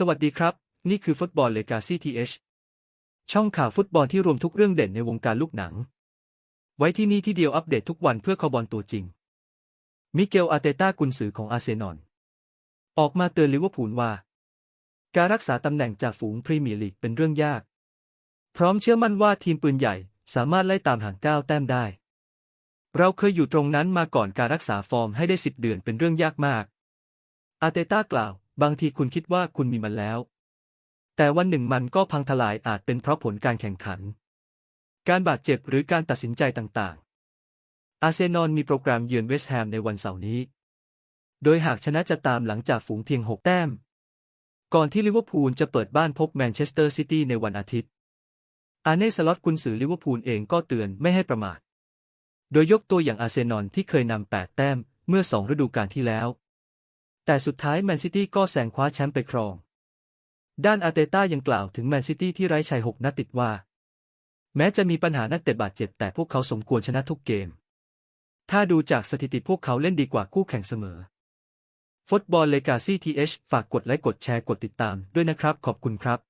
สวัสดีครับ นี่คือฟุตบอลเลกาซี่ทีเอชช่องข่าวฟุตบอลที่รวมทุกเรื่องเด่นในวงการลูกหนัง ไว้ที่นี่ที่เดียวอัปเดตทุกวันเพื่อคอบอลตัวจริง มิเกลอาเตต้ากุนซือของอาร์เซนอลออกมาเตือนลิเวอร์พูลว่า การรักษาตำแหน่งจากฝูงพรีเมียร์ลีกเป็นเรื่องยาก พร้อมเชื่อมั่นว่าทีมปืนใหญ่สามารถไล่ตามห่างก้าวแต้มได้ เราเคยอยู่ตรงนั้นมาก่อนการรักษาฟอร์มให้ได้สิบเดือนเป็นเรื่องยากมากอาเตต้ากล่าว บางทีคุณคิดว่าคุณมีมันแล้ว แต่วันหนึ่งมันก็พังทลายอาจเป็นเพราะผลการแข่งขัน การบาดเจ็บหรือการตัดสินใจต่างๆ อาร์เซนอลมีโปรแกรมเยือนเวสต์แฮมในวันเสาร์นี้ โดยหากชนะจะตามหลังจากฝูงเพียง 6 แต้ม ก่อนที่ลิเวอร์พูลจะเปิดบ้านพบแมนเชสเตอร์ซิตี้ในวันอาทิตย์ อาเน่สล็อตกุนซือลิเวอร์พูลเองก็เตือนไม่ให้ประมาท โดยยกตัวอย่างอาร์เซนอลที่เคยนำ8แต้มเมื่อ 2 ฤดูกาลที่แล้ว แต่สุดท้ายแมนซิตี้ก็แสงคว้าแชมป์ไปครอง ด้านอาร์เตต้ายังกล่าวถึงแมนซิตี้ที่ไร้ชัยหกนัดติดว่า แม้จะมีปัญหานักเตะบาดเจ็บแต่พวกเขาสมควรชนะทุกเกม ถ้าดูจากสถิติพวกเขาเล่นดีกว่าคู่แข่งเสมอ ฟุตบอลเลกาซี่ทีเอชฝากกดไลค์กดแชร์กดติดตามด้วยนะครับขอบคุณครับ